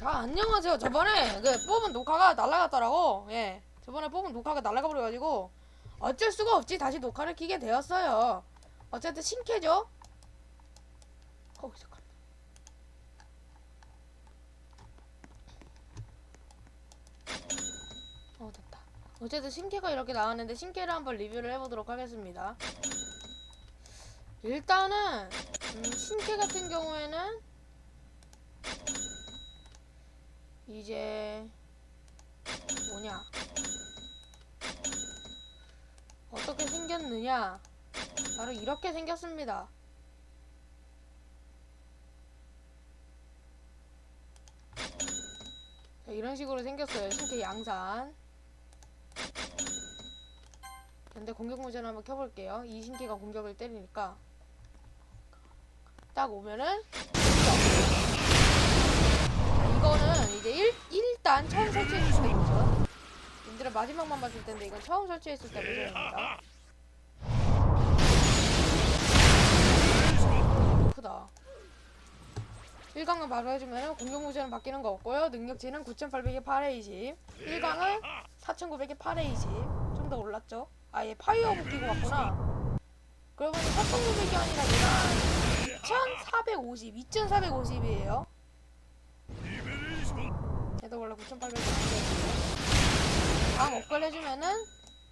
자 안녕하세요. 저번에 그 뽑은 녹화가 날라갔더라고. 예. 저번에 뽑은 녹화가 날라가 버려가지고 어쩔 수가 없지. 다시 녹화를 키게 되었어요. 어쨌든 신캐죠? 어 잠깐 어 됐다. 어쨌든 신캐가 이렇게 나왔는데 신캐를 한번 리뷰를 해보도록 하겠습니다. 일단은 음, 신캐 같은 경우에는 이제 뭐냐? 어떻게 생겼느냐? 바로 이렇게 생겼습니다. 자, 이런 식으로 생겼어요. 신캐 양산. 근데 공격 모션 한번 켜볼게요. 이 신캐가 공격을 때리니까. 딱 오면은. 이거는 일, 일단 처음 설치했을 때 모션 님들은 마지막만 봤을 텐데 이건 처음 설치했을 때 모션입니다. 크다. 1강은 바로 해주면 공격 모션은 바뀌는 거 없고요. 능력치는 9800에 8에 20 1강은 4900에 8에 20좀 더 올랐죠? 아예 파이어 묶이고 왔구나. 그러면 4900이 아니라 얘가 2450 2450이에요 얘도 원래 9800이 아니거든요 다음 업글 해주면은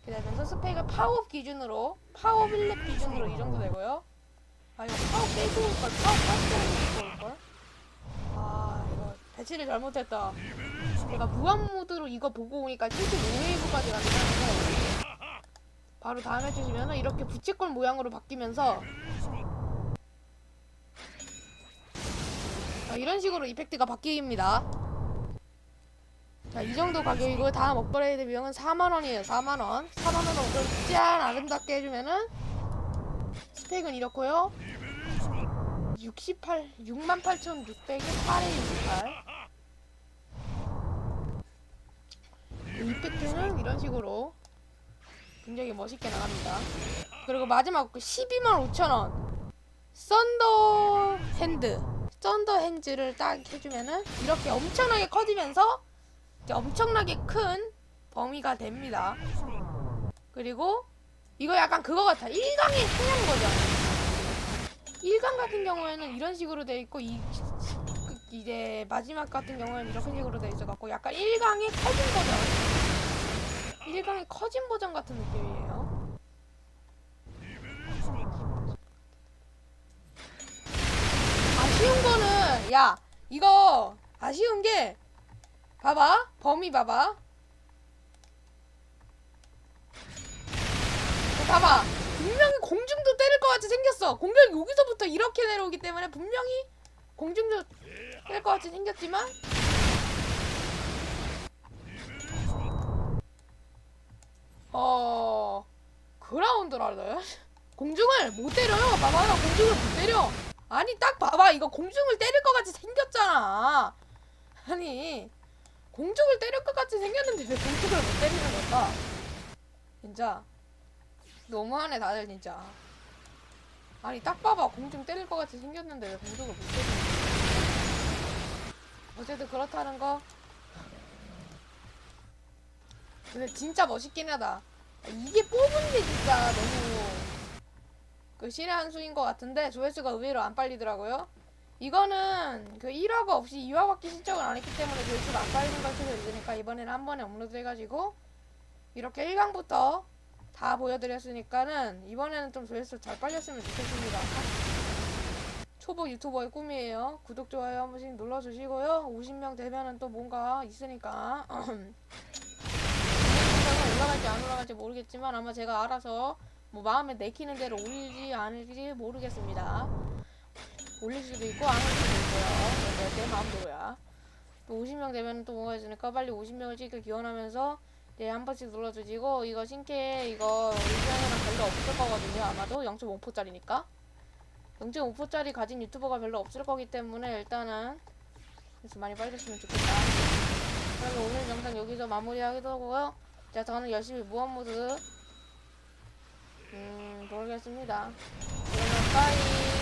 그다음에 스펙을 파워업 기준으로 파워업 1렙 기준으로 이 정도 되고요. 아 이거 파워업 빼고 올걸 파워업 빼고 올걸? 아 이거 배치를 잘못했다. 제가 무한 모드로 이거 보고 오니까 75웨이브까지 간다는데 바로 다음 해주시면은 이렇게 부채꼴 모양으로 바뀌면서 자, 이런 식으로 이펙트가 바뀝니다. 자, 이 정도 가격이고 다음 업그레이드 비용은 4만원이에요. 4만원. 4만원 업그레이드 짠! 아름답게 해주면은 스펙은 이렇고요 68, 68,600에 8에 68. 이펙트는 이런 식으로 굉장히 멋있게 나갑니다. 그리고 마지막 그 12만 5천 원 썬더 핸드 썬더 핸즈를 딱 해주면은 이렇게 엄청나게 커지면서 엄청나게 큰 범위가 됩니다. 그리고 이거 약간 그거 같아. 1강의 상향 버전. 1강 같은 경우에는 이런 식으로 돼 있고 이 그- 이제 마지막 같은 경우에는 이런 식으로 돼 있어 갖고 약간 1강의 커진 버전. 1강의 커진 버전 같은 느낌이에요. 아쉬운 거는 야 이거 아쉬운 게 봐봐. 범위 봐봐. 어, 봐봐. 분명히 공중도 때릴 것 같이 생겼어. 공격이 여기서부터 이렇게 내려오기 때문에 분명히 공중도 때릴 것 같이 생겼지만. 어 그라운드라래 공중을 못 때려요. 봐봐 나 공중을 못 때려. 아니 딱 봐봐. 이거 공중을 때릴 것 같이 생겼잖아. 아니 공중을 때릴 것 같이 생겼는데 왜 공중을 못 때리는 걸까? 진짜. 너무하네 다들 진짜. 아니 딱 봐봐. 공중 때릴 것 같이 생겼는데 왜 공중을 못 때리는 거야? 어쨌든 그렇다는 거. 근데 진짜 멋있긴 하다. 이게 뽑은 게 진짜 너무 그 신의 한 수인 것 같은데 조회수가 의외로 안 빨리더라고요. 이거는 그 1화가 없이 2화밖에 신청을 안 했기 때문에 조회수가 안 빨리는 걸 수도 있으니까 이번에는 한 번에 업로드 해가지고 이렇게 1강부터 다 보여드렸으니까는 이번에는 좀 조회수 잘 빨렸으면 좋겠습니다. 초보 유튜버의 꿈이에요. 구독, 좋아요 한 번씩 눌러주시고요. 50명 되면은 또 뭔가 있으니까. 올라갈지 안 올라갈지 모르겠지만 아마 제가 알아서 뭐 마음에 내키는 대로 올리지 않을지 모르겠습니다. 올릴 수도 있고 안 올릴 수도 있고요. 내, 내 마음대로야. 또 50명 되면 또 뭐가 있으니까 빨리 50명을 찍길 기원하면서 네, 한 번씩 눌러주시고 이거 신캐 이거 의견이랑 별로 없을 거거든요. 아마도 0.5포짜리니까 0.5포짜리 가진 유튜버가 별로 없을 거기 때문에 일단은 그래서 많이 빨렸으면 좋겠다. 그러면 오늘 영상 여기서 마무리하기도 하고요. 자, 저는 열심히 무한 모드 음, 모르겠습니다. 그러면 빠이.